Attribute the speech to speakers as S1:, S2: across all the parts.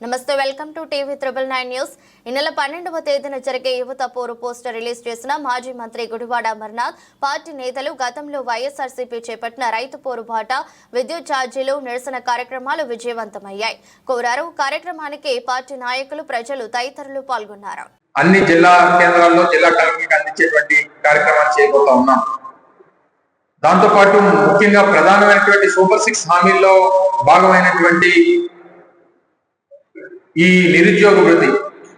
S1: నమస్తే welcome to TV triple nine news. ఈ నెల పన్నెండవ తేదీన జరిగే యువత పోరు పోస్టర్ రిలీజ్ చేసిన మాజీ మంత్రి గుడివాడ అమర్నాథ్ పార్టీ నేతలు గతంలో వైఎస్ఆర్సీపీ చేపట్టిన రైతు పోరు బాట విద్యుత్ ఛార్జీలు నిరసన కార్యక్రమాలు విజయవంతమయ్యాయి. కోరారు కార్యక్రమానికి పార్టీ నాయకులు ప్రజలు తదితరులు పాల్గొన్నారు.
S2: అన్ని జిల్లా కేంద్రాల్లో జిల్లా కలెక్టర్కి అందించేటువంటి కార్యక్రమాలు చేయబోతా ఉన్నాం. దాంతోపాటు ముఖ్యంగా ప్రధానమైనటువంటి సూపర్ సిక్స్ హామీల్లో భాగమైనటువంటి ఈ నిరుద్యోగ వృద్ధి.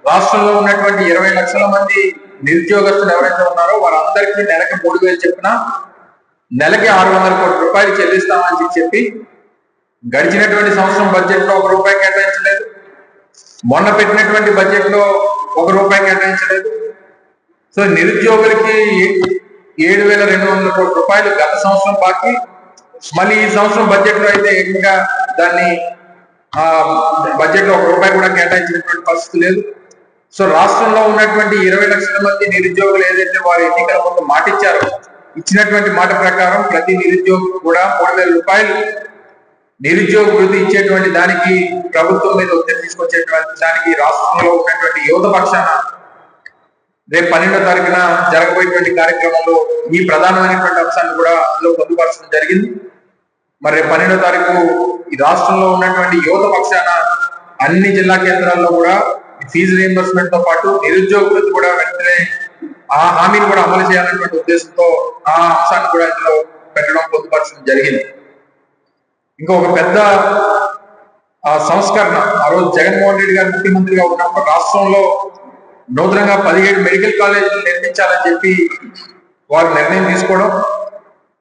S2: రాష్ట్రంలో ఉన్నటువంటి ఇరవై లక్షల మంది నిరుద్యోగస్తులు ఎవరైతే ఉన్నారో వారందరికీ నెలకి మూడు వేలు చెప్పిన నెలకి ఆరు వందల కోట్ల రూపాయలు చెల్లిస్తామని చెప్పి గడిచినటువంటి సంవత్సరం బడ్జెట్లో ఒక రూపాయి కేటాయించలేదు. మొన్న పెట్టినటువంటి బడ్జెట్లో ఒక రూపాయి కేటాయించలేదు. సో నిరుద్యోగులకి ఏడు వేల రెండు వందల కోట్ల రూపాయలు గత సంవత్సరం బాకీ. మళ్ళీ ఈ సంవత్సరం బడ్జెట్లో అయితే ఏకంగా దాన్ని ఆ బడ్జెట్లో ఒక రూపాయి కూడా కేటాయించినటువంటి పరిస్థితి లేదు. సో రాష్ట్రంలో ఉన్నటువంటి ఇరవై లక్షల మంది నిరుద్యోగులు ఏదైతే వారు ఎన్నికల ముందు మాట ఇచ్చారో ఇచ్చినటువంటి మాట ప్రకారం ప్రతి నిరుద్యోగి కూడా మూడు వేల రూపాయలు నిరుద్యోగ వృద్ధి ఇచ్చేటువంటి దానికి ప్రభుత్వం మీద ఒత్తిడి తీసుకొచ్చేటువంటి దానికి రాష్ట్రంలో ఉన్నటువంటి యువత పక్షాన రేపు పన్నెండో తారీఖున జరగబోయేటువంటి కార్యక్రమంలో ఈ ప్రధానమైనటువంటి అంశాన్ని కూడా అందులో పొందుపరచడం జరిగింది. మరి రేపు పన్నెండో తారీఖు ఈ రాష్ట్రంలో ఉన్నటువంటి యువత పక్షాన అన్ని జిల్లా కేంద్రాల్లో కూడా ఫీజు రియంబర్స్మెంట్తో పాటు నిరుద్యోగ కూడా వెంటనే ఆ హామీని కూడా అమలు చేయాలన్నటువంటి ఉద్దేశంతో ఆ అంశాన్ని కూడా ఇందులో పెట్టడం పొందుపరచడం జరిగింది. ఇంకొక పెద్ద ఆ సంస్కరణ. ఆ రోజు జగన్మోహన్ రెడ్డి గారు ముఖ్యమంత్రిగా ఉన్నప్పుడు రాష్ట్రంలో నూతనంగా పదిహేడు మెడికల్ కాలేజీలు నిర్మించాలని చెప్పి వారు నిర్ణయం తీసుకోవడం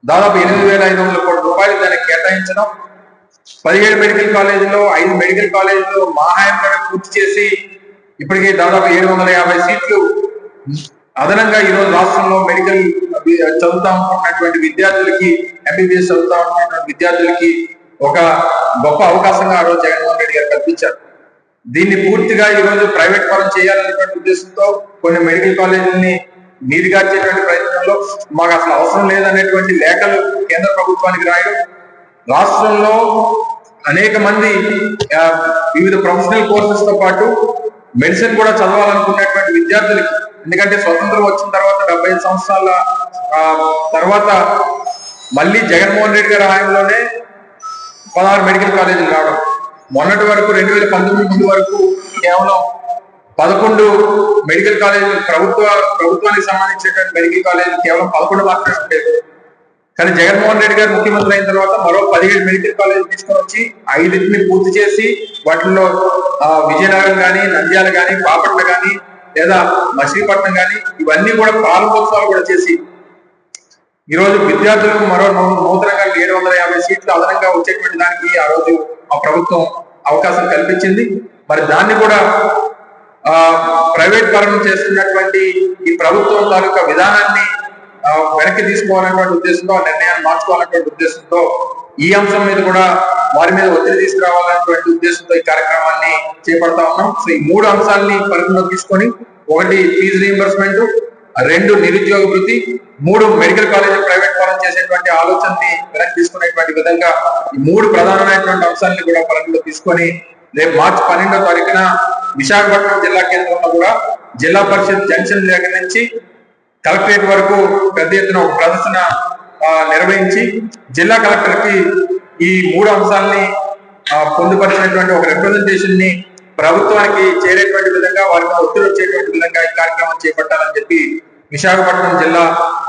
S2: దాదాపు ఎనిమిది వేల ఐదు వందల కోట్ల రూపాయలు దానికి కేటాయించడం పదిహేడు మెడికల్ కాలేజీలో ఐదు మెడికల్ కాలేజీలో మహాయంలో పూర్తి చేసి ఇప్పటికే దాదాపు ఏడు వందల యాభై సీట్లు అదనంగా ఈ రోజు రాష్ట్రంలో మెడికల్ చదువుతా ఉంటున్నటువంటి విద్యార్థులకి ఎంబీబీఎస్ చదువుతా ఉంటున్నటువంటి విద్యార్థులకి ఒక గొప్ప అవకాశంగా ఆ రోజు జగన్మోహన్ రెడ్డి గారు కల్పించారు. దీన్ని పూర్తిగా ఈ రోజు ప్రైవేట్ పరం చేయాలనేటువంటి ఉద్దేశంతో కొన్ని మెడికల్ కాలేజీలని నీరుగార్చేటువంటి ప్రయత్నంలో మాకు అసలు అవసరం లేదనేటువంటి లేఖలు కేంద్ర ప్రభుత్వానికి రాయడం రాష్ట్రంలో అనేక మంది వివిధ ప్రొఫెషనల్ కోర్సెస్తో పాటు మెడిసిన్ కూడా చదవాలనుకున్నటువంటి విద్యార్థులకి ఎందుకంటే స్వతంత్రం వచ్చిన తర్వాత డెబ్బై సంవత్సరాల తర్వాత మళ్ళీ జగన్మోహన్ రెడ్డి గారి హయాంలోనే పదహారు మెడికల్ కాలేజీలు రావడం. మొన్నటి వరకు రెండు వేల పంతొమ్మిది ముందు వరకు కేవలం పదకొండు మెడికల్ కాలేజీలు ప్రభుత్వ ప్రభుత్వానికి సంబంధించినటువంటి మెడికల్ కాలేజీలు కేవలం పదకొండు మాత్రమే ఉండేది కానీ జగన్మోహన్ రెడ్డి గారు ముఖ్యమంత్రి అయిన తర్వాత మరో పదిహేడు మెడికల్ కాలేజ్ తీసుకొని వచ్చి ఐదింటిని పూర్తి చేసి వాటిల్లో ఆ, విజయనగరం కానీ నంద్యాల కానీ బాపట్ల కానీ లేదా మచిలీపట్నం కానీ ఇవన్నీ కూడా ప్రారంభోత్సవాలు కూడా చేసి ఈ రోజు విద్యార్థులకు మరో నూ- నూతనంగా ఏడు వందల యాభై సీట్లు అదనంగా వచ్చేటువంటి దానికి ఆ రోజు ఆ ప్రభుత్వం అవకాశం కల్పించింది. మరి దాన్ని కూడా ఆ ప్రైవేట్ పరం చేస్తున్నటువంటి ఈ ప్రభుత్వం తాలూకా విధానాన్ని వెనక్కి తీసుకోవాలనేటువంటి ఉద్దేశంతో నిర్ణయాన్ని మార్చుకోవాలనేటువంటి ఉద్దేశంతో ఈ అంశం మీద కూడా వారి మీద ఒత్తిడి తీసుకురావాలనేటువంటి ఉద్దేశంతో ఈ కార్యక్రమాన్ని చేపడతా ఉన్నాం. సో ఈ మూడు అంశాలని పరిగణలో తీసుకొని ఒకటి ఫీజు రీఎంబర్స్మెంట్ రెండు నిరుద్యోగ వృత్తి మూడు మెడికల్ కాలేజ్ ప్రైవేట్ పరం చేసేటువంటి ఆలోచనని వెనక్కి తీసుకునేటువంటి విధంగా ఈ మూడు ప్రధానమైనటువంటి అంశాలను కూడా పరిగణలో తీసుకొని రేపు మార్చి పన్నెండో తారీఖున విశాఖపట్నం జిల్లా కేంద్రంలో కూడా జిల్లా పరిషత్ జంక్షన్ దగ్గర నుంచి కలెక్టరేట్ వరకు పెద్ద ఎత్తున ఒక ప్రదర్శన నిర్వహించి జిల్లా కలెక్టర్కి ఈ మూడు అంశాలని పొందుపరిచినటువంటి ఒక రిప్రజెంటేషన్ని ప్రభుత్వానికి చేరేటువంటి విధంగా వారికి ఒత్తిడి వచ్చేటువంటి విధంగా ఈ కార్యక్రమం చేపట్టాలని చెప్పి విశాఖపట్నం జిల్లా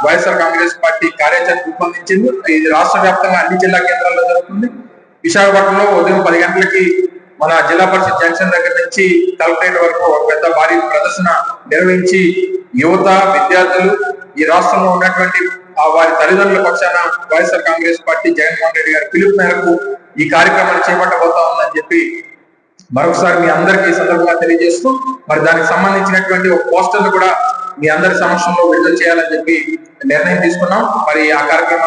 S2: వైఎస్ఆర్ కాంగ్రెస్ పార్టీ కార్యాచరణ రూపొందించింది. ఇది రాష్ట్ర వ్యాప్తంగా అన్ని జిల్లా కేంద్రాల్లో జరుగుతుంది. విశాఖపట్నంలో ఉదయం పది గంటలకి మన జిల్లా పరిషత్ జంక్షన్ దగ్గర నుంచి కలెక్టరేట్ వరకు ఒక పెద్ద భారీ ప్రదర్శన నిర్వహించి యువత విద్యార్థులు ఈ రాష్ట్రంలో ఉన్నటువంటి వారి తల్లిదండ్రుల పక్షాన YSR Congress party Jaganmohan Reddy garu పిలుపు మేరకు ఈ కార్యక్రమాన్ని చేపట్టబోతా ఉందని చెప్పి మరొకసారి మీ అందరికీ ఈ సందర్భంగా తెలియజేస్తూ మరి దానికి సంబంధించినటువంటి ఒక పోస్టర్ కూడా మీ అందరి సమక్షంలో విడుదల చేయాలని చెప్పి నిర్ణయం తీసుకున్నాం. మరి ఆ కార్యక్రమాన్ని